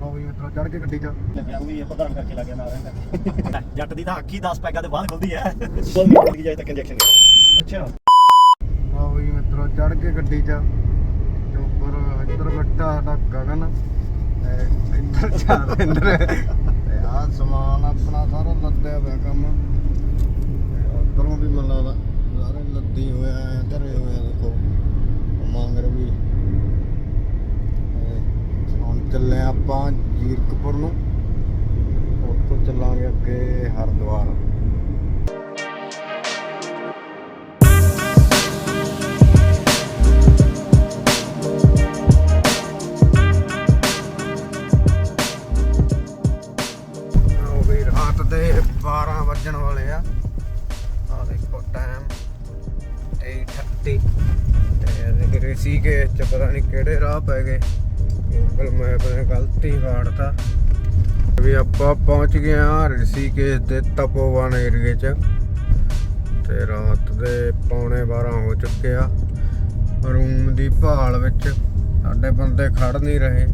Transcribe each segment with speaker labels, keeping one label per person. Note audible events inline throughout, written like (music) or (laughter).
Speaker 1: ਲਓ ਵੀ ਮਿੱਤਰੋ ਚੜ ਕੇ ਗੱਡੀ 'ਚ।
Speaker 2: ਲੱਗਿਆ ਵੀ ਪ੍ਰਧਾਨ ਕਰਕੇ ਲੱਗਿਆ ਨਾਲ ਰਹਿੰਦਾ। ਜੱਟ ਦੀ ਤਾਂ ਅੱਖੀ 10 ਪੈਗਾਂ ਦੇ ਬਾਅਦ ਖੁੱਲਦੀ ਹੈ। ਗਈ ਜਾਏ ਤੱਕ ਇੰਜੈਕਸ਼ਨ ਅੱਛਾ।
Speaker 1: ਲਓ ਵੀ ਮਿੱਤਰੋ ਚੜ ਕੇ ਗੱਡੀ 'ਚ। ਉੱਪਰ ਇੱਧਰ ਬੈਠਾ ਸਾਡਾ ਗਗਨ ਇੱਧਰ ਚਾਰਿੰਦਰ। ਤੇ ਆਹ ਸਮਾਨ ਆਪਣਾ ਸਾਰਾ ਲੱਦਿਆ ਹੋਇਆ ਕੰਮ। ਤੇ ਉੱਧਰੋਂ ਵੀ ਮੈਨੂੰ ਲੱਗਦਾ ਸਾਰੇ ਲੱਦੀ ਹੋਇਆ ਹੈ ਧਰੇ ਹੋਇਆ ਦੇਖੋ। ਮੰਗਰ ਵੀ ਤੇ ਹੁਣ ਚੱਲੇ ਆਪਾਂ ਜੀਰਕਪੁਰ ਨੂੰ। ਉੱਥੋਂ ਚੱਲਾਂਗੇ ਅੱਗੇ ਹਰਿਦੁਆਰ। ਆਪਾਂ ਪਹੁੰਚ ਗਏ ਆ ਰਿਸ਼ੀਕੇਸ਼ ਦੇ ਤਪੋਵਨ ਏਰੀਏ ਚ। ਤੇ ਰਾਤ ਦੇ ਪੌਣੇ 12 ਹੋ ਚੁੱਕੇ ਆ। ਰੂਮ ਦੀ ਭਾਲ ਵਿੱਚ ਸਾਡੇ ਬੰਦੇ ਖੜ ਨਹੀਂ ਰਹੇ।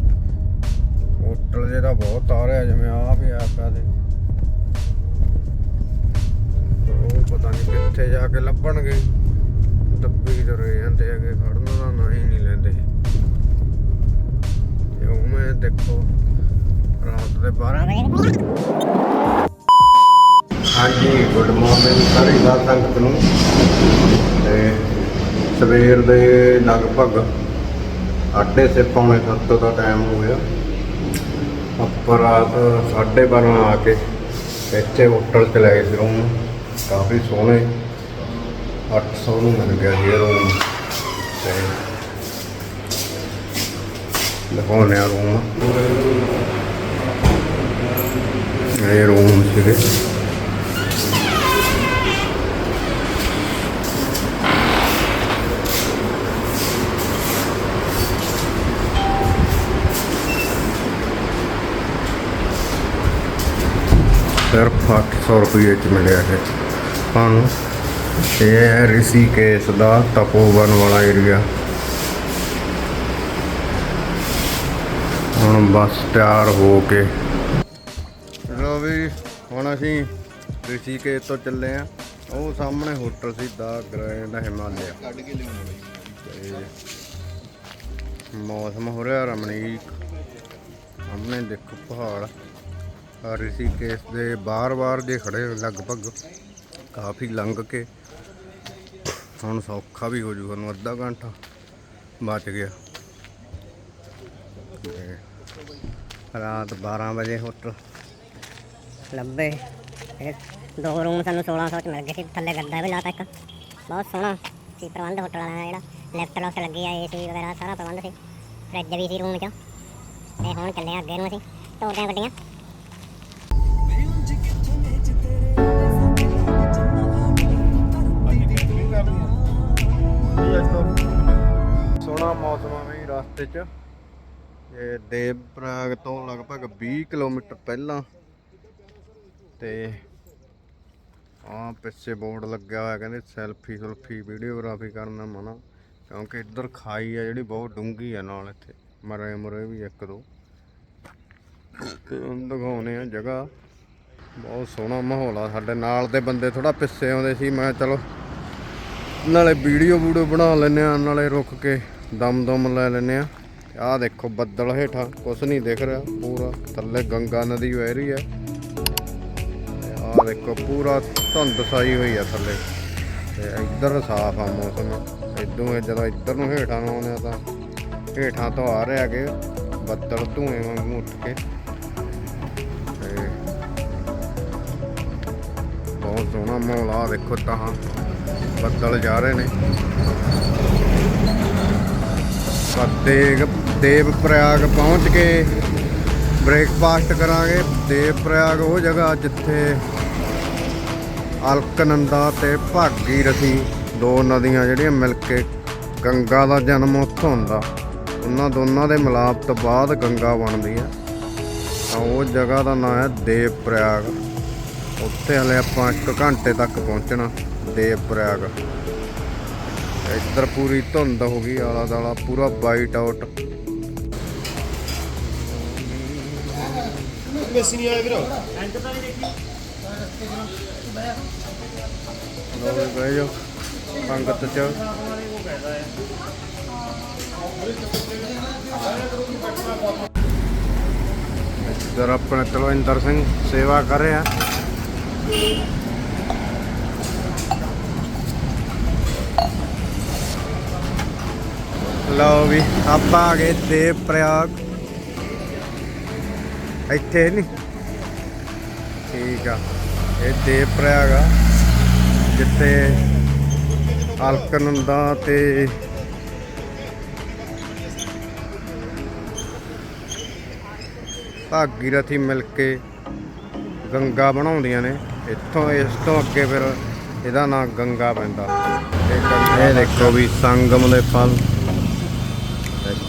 Speaker 1: ਹੋਟਲ ਜਿਹੜਾ ਬਹੁਤ ਆ ਰਿਹਾ, ਜਿਵੇਂ ਆ ਵੀ ਆ ਪਿਆ ਦੇ। ਉਹ ਪਤਾ ਨਹੀਂ ਕਿੱਥੇ ਜਾ ਕੇ ਲੱਭਣਗੇ। ਦੱਬੀ ਤੁਰੇ ਜਾਂਦੇ ਹੈਗੇ, ਖੜਨ ਦਾ ਨਾਂ ਹੀ ਨਹੀਂ ਲੈਂਦੇ। ਤੇ ਉਹ ਮੈਂ ਦੇਖੋ। ਰਾਤ ਦੇ 12 ਹਾਂਜੀ ਗੁੱਡ ਮਾਰਨਿੰਗ ਸਾਰੀ ਸਾਧ ਸੰਗਤ ਨੂੰ। ਤੇ ਸਵੇਰ ਦੇ ਲਗਭਗ ਅੱਡੇ ਸੇ ਪੌਣੇ 7 ਦਾ ਟਾਈਮ ਹੋ ਗਿਆ। ਉੱਪਰ ਰਾਤ 12:30 ਆ ਕੇ ਇੱਥੇ ਹੋਟਲ ਚ ਲੈ ਗਏ ਸੀ ਰੂਮ ਕਾਫੀ ਸੋਹਣੇ। 800 ਨੂੰ ਮਿਲ ਗਿਆ ਜੀ ਰੂਮ ਤੇ ਲਗਾਉਣੇ ਆ ਰੂਮ ਇਹ ਰੂਮ ਸੀਗੇ ਸਿਰਫ 800 ਰੁਪਏ ਚ ਮਿਲਿਆ ਹੈ। ਸਾਨੂੰ ਇਹ ਹੈ ਰਿਸ਼ੀਕੇਸ਼ ਦਾ ਤਪੋਵਨ ਵਾਲਾ ਏਰੀਆ ਹੁਣ ਬਸ ਤਿਆਰ ਹੋ ਕੇ ਵੀ ਹੁਣ ਅਸੀਂ ਰਿਸ਼ੀਕੇਸ਼ ਤੋਂ ਚੱਲੇ ਆ। ਉਹ ਸਾਹਮਣੇ ਹੋਟਲ ਸੀ ਦਾ ਗ੍ਰੈਂਡ ਹਿਮਾਲਿਆ।
Speaker 3: ਕੱਢ ਕੇ ਲਿਆਉਣਾ ਬਈ।
Speaker 1: ਤੇ ਮੌਸਮ ਹੋ ਰਿਹਾ ਰਮਣੀਕ। ਸਾਹਮਣੇ ਦੇਖੋ ਪਹਾੜ। ਆ ਰਿਸ਼ੀਕੇਸ਼ ਦੇ ਬਾਰ-ਬਾਰ ਜੇ ਖੜੇ ਲਗਭਗ ਕਾਫੀ ਲੰਘ ਕੇ। ਹੁਣ ਸੌਖਾ ਵੀ ਹੋ ਜੂ ਸਾਨੂੰ ਅੱਧਾ ਘੰਟਾ ਬਚ ਗਿਆ। ਰਾਤ 12 ਵਜੇ ਹੋਟਲ।
Speaker 4: ਲੱਭੇ। ਇਹ ਦੋ ਰੂਮ ਸਾਨੂੰ 1600 ਚ ਮਿਲ ਗਏ ਸੀ, ਥੱਲੇ ਗੱਦਾ ਵੀ ਲਾਤਾ ਇੱਕ। ਬਹੁਤ ਸੋਹਣਾ। ਸੀ ਪ੍ਰਬੰਧ ਹੋਟਲ ਵਾਲਾ ਜਿਹੜਾ, ਲੈਫਟ ਲੌਫਟ ਲੱਗੀ ਆ ਏਸੀ e ਵਗੈਰਾ, ਸਾਰਾ ਪ੍ਰਬੰਧ ਸੀ। ਫ੍ਰਿਜ ਵੀ ਸੀ ਰੂਮ 'ਚ। ਤੇ ਹੁਣ ਚੱਲੇ ਆ ਅੱਗੇ ਨੂੰ ਅਸੀਂ। ਤੋਰਦੇ ਆ ਗੱਡੀਆਂ।
Speaker 1: ਸੋਹਣਾ ਮੌਸਮ ਵੀ ਰਸਤੇ 'ਚ। ਇਹ ਦੇਵਪ੍ਰਯਾਗ ਤੋਂ ਲਗਭਗ 20 ਕਿਲੋਮੀਟਰ ਪਹਿਲਾਂ ਤੇ ਆ ਪਿੱਛੇ ਬੋਰਡ ਲੱਗਿਆ ਹੋਇਆ ਕਹਿੰਦੇ ਸੈਲਫੀ ਸੁਲਫੀ ਵੀਡੀਓਗ੍ਰਾਫੀ ਕਰਨਾ ਮਨਾ, ਕਿਉਂਕਿ ਇੱਧਰ ਖਾਈ ਆ ਜਿਹੜੀ ਬਹੁਤ ਡੂੰਗੀ ਆ ਨਾਲ ਇੱਥੇ। ਮਰੇ ਮਰੇ ਵੀ ਇੱਕ ਦੋ। ਤੇ ਹੁਣ ਦਿਖਾਉਨੇ ਆ ਜਗ੍ਹਾ। ਬਹੁਤ ਸੋਹਣਾ ਮਾਹੌਲ ਆ ਸਾਡੇ ਨਾਲ ਦੇ ਬੰਦੇ ਥੋੜਾ ਪਿੱਛੇ ਆਉਂਦੇ ਸੀ, ਮੈਂ ਚਲੋ ਨਾਲੇ ਵੀਡੀਓ ਵੀਡੀਓ ਬਣਾ ਲੈਨੇ ਆ, ਨਾਲੇ ਰੁਕ ਕੇ ਦਮ ਦਮ ਲੈ ਲੈਨੇ ਆ। ਆਹ ਦੇਖੋ ਬੱਦਲ ਹੇਠਾਂ, ਕੁਛ ਨਹੀਂ ਦਿਖ ਰਿਹਾ, ਪੂਰਾ ਥੱਲੇ ਗੰਗਾ ਨਦੀ ਵਹਿ ਰਹੀ ਹੈ। ਤੇ ਦੇਖੋ, ਪੂਰਾ ਧੁੰਦ ਸਾਈ ਹੋਈ ਆ ਥੱਲੇ। ਤੇ ਇੱਧਰ ਸਾਫ਼ ਆ ਮੌਸਮ। ਇਦੋਂ ਜਦੋਂ ਇੱਧਰ ਨੂੰ ਹੇਠਾਂ ਨੂੰ ਆਉਂਦੇ ਆ ਤਾਂ ਹੇਠਾਂ ਤੋਂ ਆ ਰਹੇ ਹੈਗੇ ਬੱਦਲ ਧੂਏ ਵਾਂਗੂ ਉੱਠ ਕੇ। ਤੇ ਬਹੁਤ ਸੋਹਣਾ ਮਾਹੌਲ ਆ, ਦੇਖੋ ਤਾਂ ਬੱਦਲ ਜਾ ਰਹੇ ਨੇ। ਦੇਵ ਦੇਵ ਪ੍ਰਯਾਗ ਪਹੁੰਚ ਕੇ ਬ੍ਰੇਕਫਾਸਟ ਕਰਾਂਗੇ ਦੇਵ ਪ੍ਰਯਾਗ ਉਹ ਜਗ੍ਹਾ ਜਿੱਥੇ ਅਲਕਨੰਦਾ ਤੇ ਭਾਗੀਰਥੀ ਦੋ ਨਦੀਆਂ ਜਿਹੜੀਆਂ ਮਿਲ ਕੇ ਗੰਗਾ ਦਾ ਜਨਮ ਉੱਥੋਂ ਹੁੰਦਾ। ਉਹਨਾਂ ਦੋਨਾਂ ਦੇ ਮਿਲਾਪ ਤੋਂ ਬਾਅਦ ਗੰਗਾ ਬਣਦੀ ਹੈ ਤਾਂ ਉਹ ਜਗ੍ਹਾ ਦਾ ਨਾਮ ਹੈ ਦੇਵ ਪ੍ਰਯਾਗ ਉੱਥੇ ਹਲੇ ਆਪਾਂ 1 ਘੰਟੇ ਤੱਕ ਪਹੁੰਚਣਾ ਦੇਵ ਪ੍ਰਯਾਗ ਇੱਧਰ ਪੂਰੀ ਧੁੰਦ ਹੋ ਗਈ ਆਲਾ ਦਾਲਾ ਪੂਰਾ ਵਾਈਟ ਆਊਟ
Speaker 3: ਮੈਸੀ ਨਹੀਂ ਆਇਆ ਵੀਰ।
Speaker 1: ਲੋ ਵੀ ਬਹਿ ਪੰਗਤ ਚ ਇੱਧਰ ਆਪਣੇ ਤਲਵਿੰਦਰ ਸਿੰਘ ਸੇਵਾ ਕਰ ਰਿਹਾ। ਲਓ ਵੀ, ਆਪਾਂ ਆ ਗਏ ਦੇਵ ਪ੍ਰਯਾਗ। ਇੱਥੇ ਨਹੀਂ। ਠੀਕ ਆ। ਇਹ ਦੇਵ ਪ੍ਰਯਾਗ ਆ ਜਿੱਥੇ ਅਲਕਨੰਦਾ ਤੇ ਭਾਗੀਰਥੀ ਮਿਲ ਕੇ ਗੰਗਾ ਬਣਾਉਂਦੀਆਂ ਨੇ। ਇੱਥੋਂ, ਇਸ ਤੋਂ ਅੱਗੇ ਫਿਰ ਇਹਦਾ ਨਾਂ ਗੰਗਾ ਪੈਂਦਾ। ਇਹ ਇਹ ਦੇਖੋ ਵੀ ਸੰਗਮ ਦੇ ਫਲ।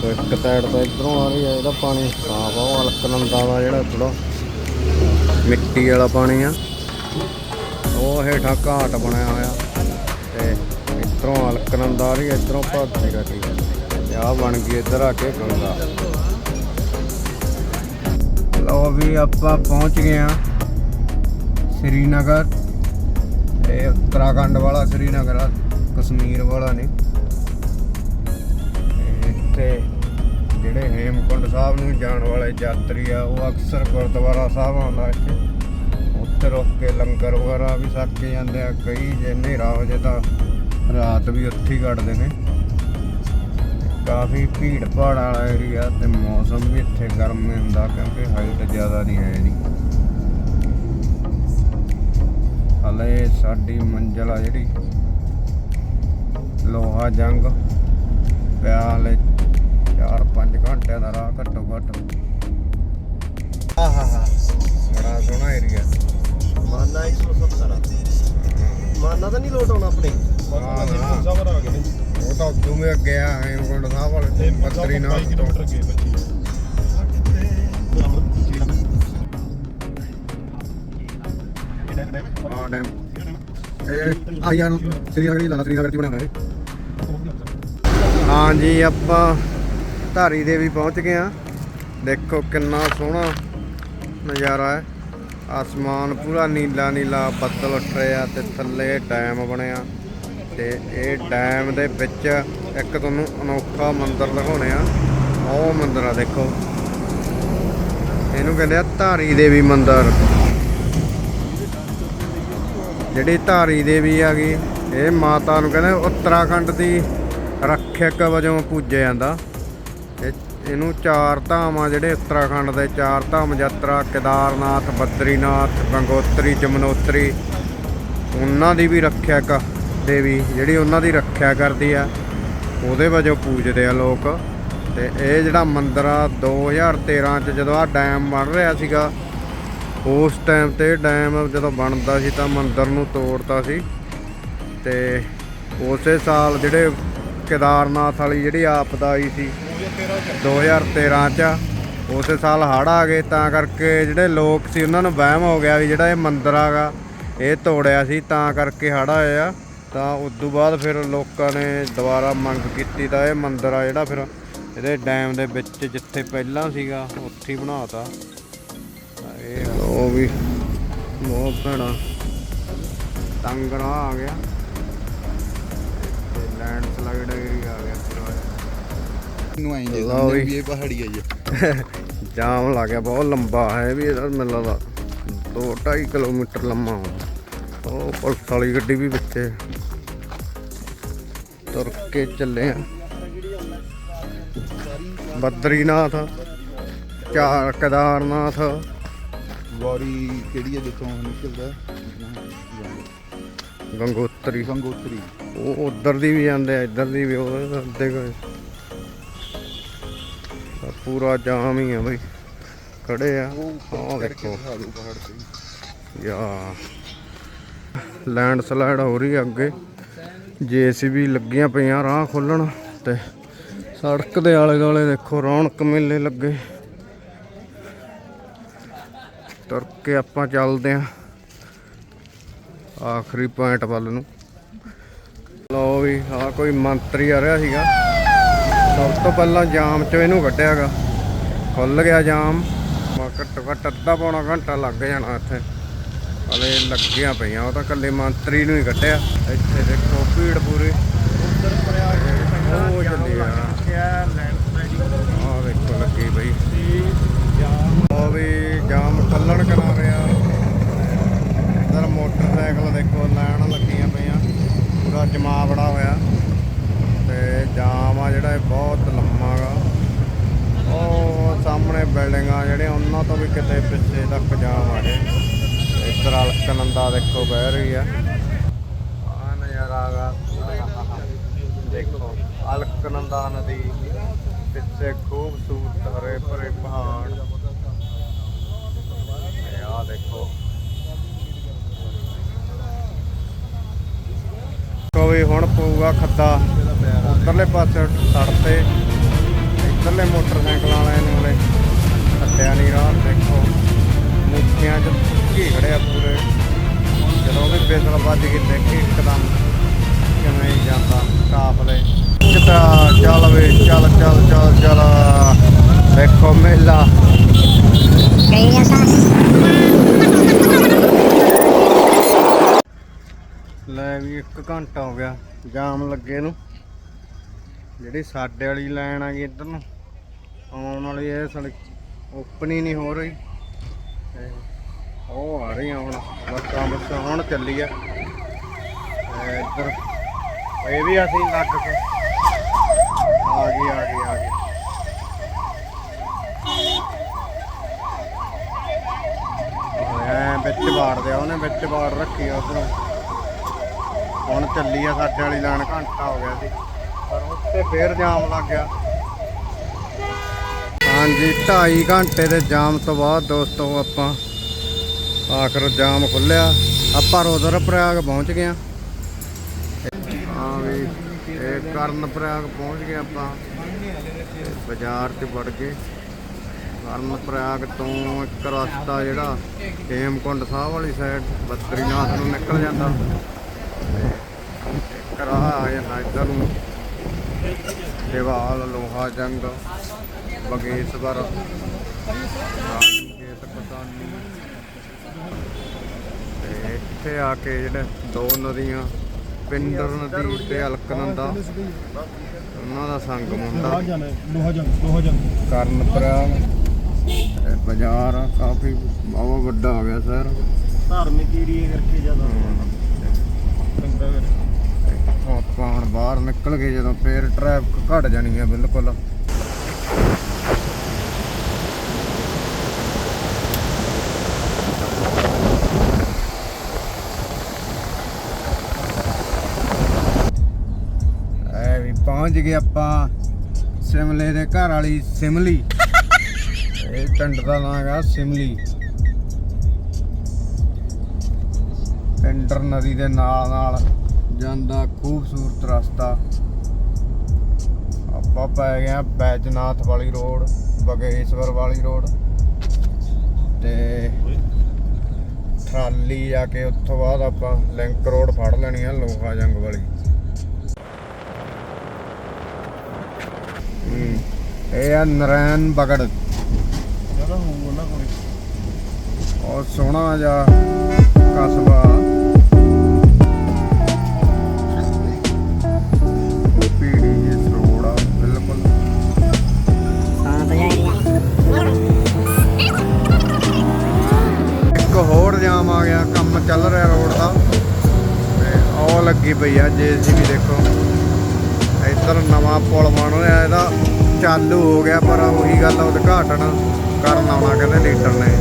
Speaker 1: ਦੇਖੋ ਇੱਕ ਸਾਈਡ ਤੋਂ ਇਧਰੋਂ ਆ ਰਹੀ ਹੈ ਇਹਦਾ ਪਾਣੀ ਸਾਫ਼ ਆ, ਉਹ ਅਲਕਨੰਦਾ ਦਾ ਜਿਹੜਾ ਥੋੜਾ ਮਿੱਟੀ ਵਾਲਾ ਪਾਣੀ ਆ। ਉਹ ਹੇਠਾਂ ਘਾਟ ਬਣਿਆ ਹੋਇਆ ਤੇ ਇਧਰੋਂ ਅਲਕਨੰਦਾ ਆ ਰਹੀ ਹੈ ਇਧਰੋਂ ਭਾਗੀਰਥੀ ਤੇ ਆ ਬਣ ਗਈ ਇੱਧਰ ਆ ਕੇ ਗੰਗਾ। ਲਓ ਵੀ ਆਪਾਂ ਪਹੁੰਚ ਗਏ ਆ ਸ੍ਰੀਨਗਰ ਇਹ ਉੱਤਰਾਖੰਡ ਵਾਲਾ, ਸ੍ਰੀਨਗਰ ਆ ਕਸ਼ਮੀਰ ਵਾਲਾ ਨਹੀਂ ਤੇ ਇੱਥੇ ਜਿਹੜੇ ਹੇਮਕੁੰਡ ਸਾਹਿਬ ਨੂੰ ਜਾਣ ਵਾਲੇ ਯਾਤਰੀ ਆ, ਉਹ ਅਕਸਰ ਗੁਰਦੁਆਰਾ ਸਾਹਿਬ ਆਉਂਦਾ ਇੱਥੇ। ਉੱਥੇ ਰੁਕ ਕੇ ਲੰਗਰ ਵਗੈਰਾ ਵੀ ਛਕ ਕੇ ਜਾਂਦੇ ਆ। ਕਈ ਜੇ ਹਨੇਰਾ ਹੋ ਜੇ ਤਾਂ ਰਾਤ ਵੀ ਉੱਥੇ ਹੀ ਕੱਢਦੇ ਨੇ। ਕਾਫੀ ਭੀੜ ਭਾੜ ਵਾਲਾ ਏਰੀਆ ਤੇ ਮੌਸਮ ਵੀ ਇੱਥੇ ਗਰਮ ਹੀ ਹੁੰਦਾ ਕਿਉਂਕਿ ਹਾਈਟ ਜ਼ਿਆਦਾ ਨਹੀਂ ਹੈ ਇਹਦੀ ਹਲੇ ਸਾਡੀ ਮੰਜ਼ਿਲ ਆ ਜਿਹੜੀ। ਲੋਹਾ ਜੰਗ ਪਿਆ ਹਲੇ। 4-5 ਘੰਟਿਆਂ ਦਾ ਰਾਹ ਘੱਟੋ ਘੱਟ। ਆਹਾਹਾ ਬੜਾ ਸੋਹਣਾ ਏਰੀਆ
Speaker 2: ਮਾਨਾ 170 ਮਾਨਾ ਤਾਂ ਨਹੀਂ ਲੋਟ ਆਉਣਾ ਆਪਣੇ।
Speaker 1: ਹਾਂ, ਹਾਂ।
Speaker 3: ਸਬਰ ਆ ਗਏ ਨੇ।
Speaker 1: ਉਹ ਤਾਂ ਵੀ ਅੱਗੇ ਆ ਹੇਮਕੁੰਡ ਸਾਹਿਬ ਵਾਲੇ ਬਦਰੀਨਾਥ ਤੋਂ
Speaker 3: ਕਿਲੋਮੀਟਰ ਅੱਗੇ ਬੱਚੀ
Speaker 1: ਹਾਂ ਡੈਮ। ਇਹ ਆਈਆਂ ਸ੍ਰੀਨਗਰ ਦੀ ਲਾਲਾ ਸ੍ਰੀਨਗਰ ਦੀ ਬਣਾਇਆ ਹੈ ਹਾਂ ਜੀ ਆਪਾਂ ਧਾਰੀ ਦੇਵੀ ਪਹੁੰਚ ਗਏ ਆ। ਦੇਖੋ ਕਿੰਨਾ ਸੋਹਣਾ ਨਜ਼ਾਰਾ ਹੈ। ਆਸਮਾਨ ਪੂਰਾ ਨੀਲਾ ਨੀਲਾ ਬੱਦਲ ਉੱਠ ਰਿਹਾ ਆ ਤੇ ਥੱਲੇ ਡੈਮ ਬਣਿਆ ਤੇ ਇਹ ਡੈਮ ਦੇ ਵਿੱਚ ਇੱਕ ਤੁਹਾਨੂੰ ਅਨੋਖਾ ਮੰਦਿਰ ਦਿਖਾਉਣੇ ਆ। ਉਹ ਮੰਦਿਰ ਆ ਦੇਖੋ। ਇਹਨੂੰ ਕਹਿੰਦੇ ਆ ਧਾਰੀ ਦੇਵੀ ਮੰਦਿਰ। ਜਿਹੜੀ ਧਾਰੀ ਦੇਵੀ ਆ ਗਈ ਇਹ ਮਾਤਾ ਨੂੰ ਕਹਿੰਦੇ ਉੱਤਰਾਖੰਡ ਦੀ ਰੱਖਿਅਕ ਵਜੋਂ ਪੂਜਿਆ ਜਾਂਦਾ। ਇਹ ਇਹਨੂੰ ਚਾਰ ਧਾਮ ਆ ਜਿਹੜੇ ਉੱਤਰਾਖੰਡ ਦੇ, ਚਾਰ ਧਾਮ ਯਾਤਰਾ, ਕੇਦਾਰਨਾਥ, ਬਦਰੀਨਾਥ, ਗੰਗੋਤਰੀ ਜਮਨੋਤਰੀ ਉਹਨਾਂ ਦੀ ਵੀ ਰੱਖਿਆ ਕ ਦੇਵੀ ਜਿਹੜੀ ਉਹਨਾਂ ਦੀ ਰੱਖਿਆ ਕਰਦੀ ਆ, ਉਹਦੇ ਵਜੋਂ ਪੂਜਦੇ ਆ ਲੋਕ। ਤੇ ਇਹ ਜਿਹੜਾ ਮੰਦਿਰ ਆ 2013 ਚ ਜਦੋਂ ਆ ਡੈਮ ਬਣ ਰਿਹਾ ਸੀਗਾ, ਉਸ ਟਾਈਮ ਤੇ ਡੈਮ ਜਦੋਂ ਬਣਦਾ ਸੀ ਤਾਂ ਮੰਦਿਰ ਨੂੰ ਤੋੜਤਾ ਸੀ। ਤੇ ਉਸੇ ਸਾਲ ਜਿਹੜੇ ਕੇਦਾਰਨਾਥ ਵਾਲੀ ਜਿਹੜੀ ਆਪਦਾ ਆਈ ਸੀ 2013 ਚ ਉਸੇ ਸਾਲ ਹੜ੍ਹ ਆ ਗਏ ਤਾਂ ਕਰਕੇ ਜਿਹੜੇ ਲੋਕ ਸੀ ਉਹਨਾਂ ਨੂੰ ਵਹਿਮ ਹੋ ਗਿਆ ਵੀ ਜਿਹੜਾ ਇਹ ਮੰਦਿਰ ਆਗਾ ਇਹ ਤੋੜਿਆ ਸੀ ਤਾਂ ਕਰਕੇ ਹੜ੍ਹ ਆਇਆ ਤਾਂ ਉਸ ਤੋਂ ਬਾਅਦ ਫਿਰ ਲੋਕਾਂ ਨੇ ਦੁਬਾਰਾ ਮੰਗ ਕੀਤੀ ਤਾਂ ਇਹ ਮੰਦਿਰ ਆ ਜਿਹੜਾ ਫਿਰ ਇਹਦੇ ਡੈਮ ਦੇ ਵਿੱਚ ਜਿੱਥੇ ਪਹਿਲਾਂ ਸੀਗਾ ਉੱਥੇ ਹੀ ਬਣਾਤਾ। ਇਹ ਉਹ ਵੀ। ਬਹੁਤ ਭੈੜਾ ਤੰਗੜਾ ਆ ਗਿਆ। ਤੇ ਲੈਂਡ ਸਲਾਈਡ ਆ ਗਿਆ।
Speaker 3: ਨੂੰ ਆਈ
Speaker 1: ਲਓ ਵੀ।
Speaker 3: ਵੀ ਇਹ ਪਹਾੜੀ ਹੈ ਜੀ। (laughs)
Speaker 1: ਜਾਮ ਲੱਗ ਗਿਆ ਬਹੁਤ ਲੰਬਾ ਹੈ ਵੀ ਇਹਦਾ ਮੈਨੂੰ ਲੱਗਦਾ 2.5 ਕਿਲੋਮੀਟਰ ਲੰਮਾ ਹੋਣਾ ਉਹ ਪੁਲਿਸ ਵਾਲੀ ਗੱਡੀ ਵੀ ਵਿੱਚੇ ਤੁਰ ਕੇ ਚੱਲੇ ਆ। ਬਦਰੀਨਾਥ ਚਾਰ ਕੇਦਾਰਨਾਥ।
Speaker 3: ਵਾਰੀ ਕਿਹੜੀ ਹੈ ਜਿੱਥੋਂ ਨਿਕਲਦਾ?
Speaker 1: ਗੰਗੋਤਰੀ।
Speaker 3: ਗੰਗੋਤਰੀ।
Speaker 1: ਉਹ ਉਧਰ ਦੀ ਵੀ ਜਾਂਦੇ ਆ ਇੱਧਰ ਦੀ ਵੀ ਉਹ ਅੱਧੇ ਪੂਰਾ ਜਾਮ ਹੀ ਆ ਬਈ। ਖੜੇ ਆ। ਆਹ ਦੇਖੋ। ਯਾ। ਲੈਂਡ ਸਲਾਈਡ ਹੋ ਰਹੀ ਅੱਗੇ। ਜੀਸੀਬੀ ਲੱਗੀਆਂ ਪਈਆਂ ਰਾਹ ਖੋਲਣ ਤੇ ਸੜਕ ਦੇ ਆਲੇ ਦੁਆਲੇ ਦੇਖੋ ਰੌਣਕ ਮੇਲੇ ਲੱਗੇ। ਤੁਰ ਕੇ ਆਪਾਂ ਚੱਲਦੇ ਆਂ। ਆਖਰੀ ਪੁਆਇੰਟ ਵੱਲ ਨੂੰ। ਲਓ ਵੀ ਆ ਕੋਈ ਮੰਤਰੀ ਆ ਰਿਹਾ ਸੀਗਾ। ਸਭ ਤੋਂ ਪਹਿਲਾਂ ਜਾਮ ਚੋਂ ਇਹਨੂੰ ਕੱਢਿਆਗਾ। ਖੁੱਲ ਗਿਆ ਜਾਮ। ਘੱਟੋ ਘੱਟ ਅੱਧਾ ਪੌਣਾ ਘੰਟਾ ਲੱਗ ਜਾਣਾ ਇੱਥੇ। ਹਲੇ ਲੱਗੀਆਂ ਪਈਆਂ ਉਹ ਤਾਂ ਕੱਲੇ ਮੰਤਰੀ ਨੂੰ ਹੀ ਕੱਢਿਆ। ਇੱਥੇ ਦੇਖੋ ਭੀੜ ਪੂਰੀ। ਉਹ ਚੱਲੀ ਆ ਆਹ ਦੇਖੋ ਲੱਗੀ ਪਈ ਉਹ ਵੀ ਜਾਮ ਖੱਲਣ ਕਰਾ ਰਿਹਾ ਇੱਧਰ ਮੋਟਰਸਾਈਕਲ ਦੇਖੋ ਲੈਣ ਲੱਗੀਆਂ ਪਈਆਂ ਪੂਰਾ ਜਮਾ ਬੜਾ ਹੋਇਆ ਤੇ ਜਾਮ ਆ ਜਿਹੜਾ ਇਹ ਬਹੁਤ ਲੰਮਾ ਗਾ ਉਹ ਸਾਹਮਣੇ ਬਿਲਡਿੰਗਾਂ ਜਿਹੜੀਆਂ ਉਹਨਾਂ ਤੋਂ ਵੀ ਕਿਤੇ ਪਿੱਛੇ ਤੱਕ ਆ ਗਏ ਇੱਧਰ ਅਲਕਨੰਦਾ ਦੇਖੋ ਬਹਿ ਰਹੀ ਆ। ਆ ਨਜ਼ਾਰਾ ਗਾ ਦੇਖੋ ਅਲਕਨੰਦਾ ਨਦੀ ਪਿੱਛੇ ਖੂਬਸੂਰਤ ਹਰੇ ਭਰੇ ਪਹਾੜ। ਆ ਦੇਖੋ। ਕੋਈ ਹੁਣ ਪਊਗਾ ਖੱਦਾ। ਉੱਧਰਲੇ ਪਾਸੇ ਸੜਕ ਤੇ, ਇਧਰਲੇ ਮੋਟਰਸਾਈਕਲਾਂ ਵਾਲਿਆਂ ਨੂੰ ਹਲੇ ਕੱਟਿਆ ਨਹੀਂ ਰਾਹ ਦੇਖੋ। ਮੁੱਠੀਆਂ 'ਚ ਕੀ ਖੜਿਆ ਪੂਰੇ। ਜਦੋਂ ਵੀ ਬਿਸਲ ਵੱਜ ਗਈ ਦੇਖੀ ਇੱਕਦਮ ਕਿਵੇਂ ਜਾਂਦਾ ਕਾਫਲੇ। ਕਿਤਾ ਚੱਲ ਵੇ ਚੱਲ ਚੱਲ ਚੱਲ ਚੱਲ। ਦੇਖੋ ਮੇਲਾ।
Speaker 4: ਕਈ ਜਾਂਦਾ
Speaker 1: ਲੈ ਵੀ 1 ਘੰਟਾ ਹੋ ਗਿਆ ਜਾਮ ਲੱਗੇ ਨੂੰ। ਜਿਹੜੀ ਸਾਡੇ ਵਾਲੀ ਲਾਈਨ ਆ ਗਈ ਇੱਧਰ ਨੂੰ ਆਉਣ ਵਾਲੀ ਇਹ ਸੜਕ ਓਪਨ ਹੀ ਨਹੀਂ ਹੋ ਰਹੀ। ਉਹ ਆ ਰਹੀਆਂ ਹੁਣ, ਬੱਸਾਂ ਬੱਸਾਂ ਹੁਣ ਚੱਲੀ ਆ। ਇੱਧਰ, ਇਹ ਵੀ ਅਸੀਂ ਲੱਗ ਕੇ। ਆ ਗਈ ਆ ਗਈ ਆ ਗਈ। ਐ ਵਿੱਚ ਬਾੜਦੇ ਆ, ਉਹਨੇ ਵਿੱਚ ਬਾੜ ਰੱਖੀ ਆ ਉਧਰੋਂ। ਹੁਣ ਚੱਲੀ ਆ, ਸਾਡੇ ਵਾਲੀ ਲਾਈਨ ਘੰਟਾ ਹੋ ਗਿਆ ਸੀ। ਪਰ ਉੱਥੇ ਫੇਰ ਜਾਮ ਲੱਗ ਗਿਆ। ਹਾਂਜੀ 2.5 ਘੰਟੇ ਦੇ ਜਾਮ ਤੋਂ ਬਾਅਦ ਦੋਸਤੋ ਆਪਾਂ ਆਖਰ ਜਾਮ ਖੁੱਲਿਆ। ਆਪਾਂ ਰੋਦਰ ਪ੍ਰਯਾਗ ਪਹੁੰਚ ਗਏ ਆ ਵੀ, ਇਹ ਕਰਨ ਪ੍ਰਯਾਗ ਪਹੁੰਚ ਗਏ ਆਪਾਂ। ਬਾਜ਼ਾਰ 'ਚ ਵੜ ਗਏ ਕਰਨ ਪ੍ਰਯਾਗ ਤੋਂ ਇੱਕ ਰਸਤਾ ਜਿਹੜਾ ਹੇਮਕੁੰਡ ਸਾਹਿਬ ਵਾਲੀ ਸਾਈਡ ਬਦਰੀਨਾਥ ਨੂੰ ਨਿਕਲ ਜਾਂਦਾ। ਇੱਕ ਰਾਹ ਆ ਜਾਂਦਾ ਇੱਧਰ ਨੂੰ। ਦੇਵਾਲ, ਲੋਹਾ ਜੰਗ। ਬਗੇਸ਼ਵਰ ਰਾਮਕੇਤ ਪਤਾਨੀ ਤੇ ਇੱਥੇ ਆ ਕੇ ਜਿਹੜੇ ਦੋ ਨਦੀਆਂ ਪਿੰਡਰ ਨਦੀ ਤੇ ਅਲਕਨੰਦਾ ਉਹਨਾਂ ਦਾ ਸੰਗਮ ਹੁੰਦਾ।
Speaker 2: ਲੋਹਾ ਜੰਗ ਲੋਹਾ ਜੰਗ
Speaker 1: ਕਰਨ ਪ੍ਰਯਾਗ ਤੇ ਬਾਜ਼ਾਰ ਆ ਕਾਫੀ ਬਹੁਤ ਵੱਡਾ ਆ ਗਿਆ ਸ਼ਹਿਰ।
Speaker 2: ਧਾਰਮਿਕ ਏਰੀਏ ਕਰਕੇ ਜ਼ਿਆਦਾ। ਫਿਰ।
Speaker 1: ਆਪਾਂ ਹੁਣ ਬਾਹਰ ਨਿਕਲ ਗਏ ਜਦੋਂ ਫੇਰ ਟ੍ਰੈਫਿਕ ਘਟ ਜਾਣੀ ਹੈ ਬਿਲਕੁਲ ਐ ਵੀ ਪਹੁੰਚ ਗਏ ਆਪਾਂ ਸਿਮਲੇ ਦੇ ਘਰ ਵਾਲੀ ਸਿਮਲੀ। (laughs) ਇਹ ਪਿੰਡ ਦਾ ਨਾਮ ਹੈਗਾ ਸਿਮਲੀ। ਪਿੰਡਰ ਨਦੀ ਦੇ ਨਾਲ ਨਾਲ ਜਾਂਦਾ ਖੂਬਸੂਰਤ ਰਸਤਾ। ਆਪਾਂ ਪੈ ਗਏ ਆ ਬੈਜਨਾਥ ਵਾਲੀ ਰੋਡ ਬਗੇਸ਼ਵਰ ਵਾਲੀ ਰੋਡ। ਤੇ ਟਰਾਲੀ ਜਾ ਕੇ ਉੱਥੋਂ ਬਾਅਦ ਆਪਾਂ ਲਿੰਕ ਰੋਡ ਫੜ ਲੈਣੀ ਆ ਲੋਹਾ ਜੰਗ ਵਾਲੀ ਹੂੰ, ਇਹ ਆ ਨਰੈਣ ਬਗੜ
Speaker 2: ਜ਼ਿਆਦਾ ਹੋਊ ਉਹਨਾਂ ਕੋਲ।
Speaker 1: ਔਰ ਸੋਹਣਾ ਜਿਹਾ ਕਸਬਾ। ਹੋਰ ਜਾਮ ਆ ਗਿਆ ਕੰਮ ਚੱਲ ਰਿਹਾ ਰੋਡ ਦਾ। ਤੇ ਉਹ ਲੱਗੀ ਪਈ ਆ ਜੇਸੀਬੀ ਦੇਖੋ। ਇੱਧਰ ਨਵਾਂ ਪੁਲ ਬਣ ਰਿਹਾ ਇਹਦਾ। ਚਾਲੂ ਹੋ ਗਿਆ ਪਰ ਉਹੀ ਗੱਲ ਉਦਘਾਟਨ ਕਰਨ ਆਉਣਾ ਕਹਿੰਦੇ ਲੀਡਰ ਨੇ।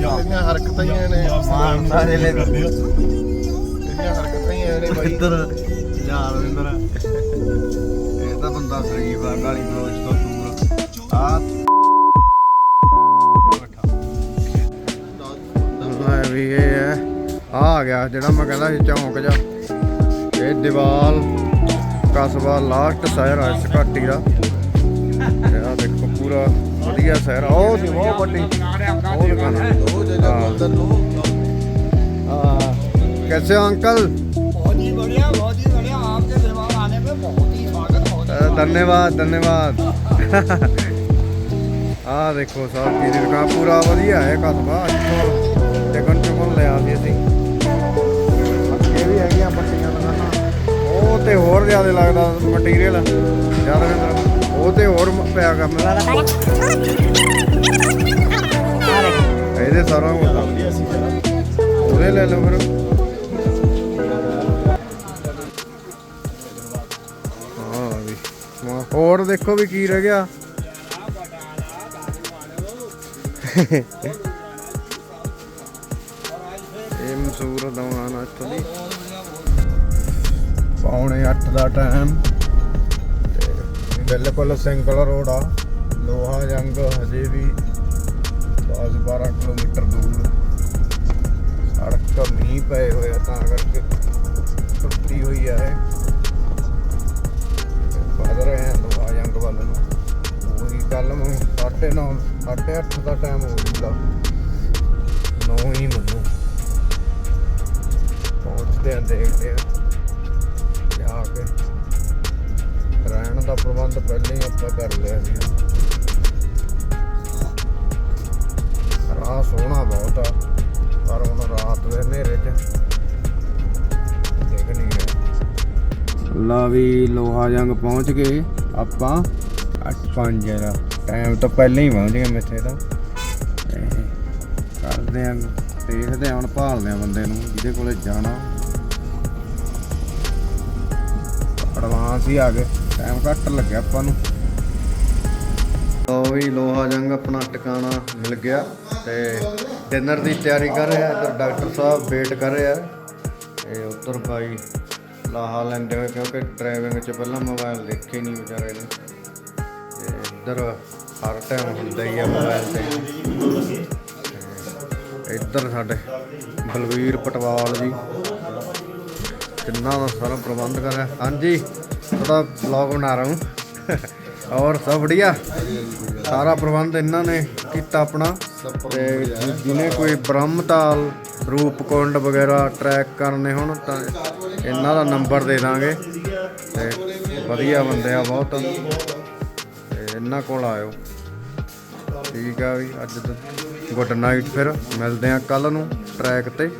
Speaker 1: ਸਾਡੇ ਮਾਨ
Speaker 3: ਜਿਹੜੀਆਂ ਹਰਕਤਾਂ ਹੀ ਨੇ
Speaker 1: ਮਾਨ ਸਾਰੇ ਲੈ
Speaker 3: ਜਿਹੜੀਆਂ ਹਰਕਤਾਂ ਹੀ ਨੇ ਬਾਈ।
Speaker 1: ਇੱਧਰ ਜਾਲ ਵਿੰਦਰ ਇਹ ਤਾਂ ਬੰਦਾ ਸ਼ਰੀਫ ਆ ਗਾਲੀ ਗਲੋਚ ਤੋਂ ਦੂਰ। ਆ। ਬੈਠਾ ਵੀ ਇਹ ਹੈ। ਆ ਆ ਗਿਆ ਜਿਹੜਾ ਮੈਂ ਕਹਿੰਦਾ ਸੀ ਚੌਂਕ ਜਾ ਇਹ ਦੀਵਾਲ ਕਸਬਾ ਲਾਸਟ ਸ਼ਹਿਰ ਆ ਇਸ ਘਾਟੀ ਦਾ। ਇਹ ਦੇਖੋ ਪੂਰਾ ਵਧੀਆ ਸ਼ਹਿਰ ਆ। ਉਹ ਸੀ ਬਹੁਤ ਵੱਡੀ। ਉਹ ਦੁਕਾਨ ਆ। ਹਾਂ कैसे हो अंकल
Speaker 5: बहुत ही बढ़िया बहुत ही बढ़िया आपके दरबार आने में बहुत ही स्वागत बहुत
Speaker 1: अ, धन्यवाद धन्यवाद ਆ ਦੇਖੋ ਸਾਹਿਬ ਜੀ ਦੀ ਦੁਕਾਨ ਪੂਰਾ ਵਧੀਆ ਹੈ ਕਸਬਾ ਇੱਥੋਂ ਟਿਕਣ ਚੁਕਣ ਲਿਆ ਸੀ ਅਸੀਂ ਅੱਗੇ ਵੀ ਹੈਗੀਆਂ ਪੱਟੀਆਂ ਦੁਕਾਨਾਂ ਉਹ ਤੇ ਹੋਰ ਜ਼ਿਆਦਾ ਲੱਗਦਾ ਮਟੀਰੀਅਲ ਜ਼ਿਆਦਾ ਉਹ ਤੇ ਹੋਰ ਮ- ਪਿਆ ਕੰਮ ਇਹਦੇ ਸਾਰਾ ਕੁਝ। ਉਹਦੇ ਲੈ ਲਓ ਫਿਰ। ਹਾਂ ਵੀ ਹੋਰ ਦੇਖੋ ਵੀ ਕੀ ਰਹਿ ਗਿਆ। ਇਹ ਮਸੂਰ ਦਵਾਨ ਇੱਥੋਂ ਦੀ। ਪੌਣੇ 8 ਦਾ ਟਾਈਮ ਬਿਲਕੁਲ ਸਿੰਗਲ ਰੋਡ ਆ। ਲੋਹਾ ਜੰਗ ਹਜੇ ਵੀ। 10 12 ਕਿਲੋਮੀਟਰ ਦੂਰ। ਸੜਕ ਮੀਂਹ ਪਏ ਹੋਏ ਆ, ਤਾਂ ਕਰਕੇ ਟੁੱਟੀ ਹੋਈ ਆ ਇਹ। ਵਧ ਰਹੇ ਹਾਂ ਲੋਹਾ ਜੰਗ ਵੱਲ ਨੂੰ। ਉਹੀ ਕੱਲ ਨੂੰ 9:30 8:30 ਦਾ ਟਾਈਮ ਹੋ ਜੂਗਾ ਨੌ ਹੀ ਮੈਨੂੰ। ਪਹੁੰਚਦੇ ਆ, ਦੇਖਦੇ ਆ। ਜਾ ਕੇ ਰਹਿਣ ਦਾ ਪ੍ਰਬੰਧ ਪਹਿਲਾਂ ਹੀ ਆਪਾਂ ਕਰ ਲਿਆ ਸੀ। ਰਾਹ ਸੋਹਣਾ ਬਹੁਤ ਆ ਪਰ ਹੁਣ ਰਾਤ ਦੇ ਹਨੇਰੇ 'ਚ ਦੇਖ ਨਹੀਂ ਰਿਹਾ। ਲਾ ਵੀ ਲੋਹਾ ਜੰਗ ਪਹੁੰਚ ਗਏ ਆਪਾਂ 8:05 ਦਾ ਟਾਈਮ ਤਾਂ ਪਹਿਲਾਂ ਹੀ ਪਹੁੰਚ ਗਏ ਮਿੱਥੇ ਤਾਂ। ਤੇ ਕਰਦੇ ਆਂ ਦੇਖਦੇ ਆਂ ਹੁਣ ਭਾਲਦੇ ਆਂ ਬੰਦੇ ਨੂੰ ਜਿਹਦੇ ਕੋਲੇ ਜਾਣਾ। ਐਡਵਾਂਸ ਹੀ ਆ ਗਏ। ਟਾਈਮ ਘੱਟ ਲੱਗਿਆ ਆਪਾਂ ਨੂੰ। ਲੋ ਵੀ ਲੋਹਾ ਜੰਗ ਆਪਣਾ ਟਿਕਾਣਾ ਮਿਲ ਗਿਆ। ਤੇ ਡਿਨਰ ਦੀ ਤਿਆਰੀ ਕਰ ਰਿਹਾ ਇੱਧਰ ਡਾਕਟਰ ਸਾਹਿਬ ਵੇਟ ਕਰ ਰਿਹਾ ਤੇ ਉੱਧਰ ਭਾਈ ਲਾਹਾ ਲੈਂਦੇ ਹੋਏ ਕਿਉਂਕਿ ਡਰਾਈਵਿੰਗ 'ਚ ਪਹਿਲਾਂ ਮੋਬਾਈਲ ਦੇਖੇ ਨਹੀਂ ਵਿਚਾਰੇ ਨੇ ਤੇ ਇੱਧਰ ਹਰ ਟਾਈਮ ਹੁੰਦਾ ਹੀ ਆ ਮੋਬਾਈਲ ਤੇ ਤੇ ਇੱਧਰ ਸਾਡੇ ਬਲਵੀਰ ਪਟਵਾਲ ਜੀ ਕਿੰਨਾ ਦਾ ਸਾਰਾ ਪ੍ਰਬੰਧ ਕਰ ਰਿਹਾ ਹਾਂਜੀ ਥੋੜਾ ਵਲੌਗ ਬਣਾ ਰਹਾ ਹੂੰ ਔਰ ਸਭ बढ़िया ਸਾਰਾ ਪ੍ਰਬੰਧ ਇਹਨਾਂ ਨੇ ਕੀਤਾ ਆਪਣਾ। ਤੇ ਜਿਹਨੇ ਕੋਈ ਬ੍ਰਹਮਤਾਲ ਰੂਪਕੁੰਡ ਵਗੈਰਾ ਟਰੈਕ ਕਰਨੇ ਹੋਣ ਤਾਂ ਇਹਨਾਂ ਦਾ ਨੰਬਰ ਦੇ ਦਾਂਗੇ। ਤੇ ਵਧੀਆ ਬੰਦੇ ਆ ਬਹੁਤ। ਤੇ ਇਹਨਾਂ ਕੋਲ ਆਇਓ। ਠੀਕ ਆ ਵੀ ਅੱਜ ਗੁੱਡ ਨਾਈਟ ਫਿਰ। ਮਿਲਦੇ ਆ ਕੱਲ ਨੂੰ ਟਰੈਕ ਤੇ।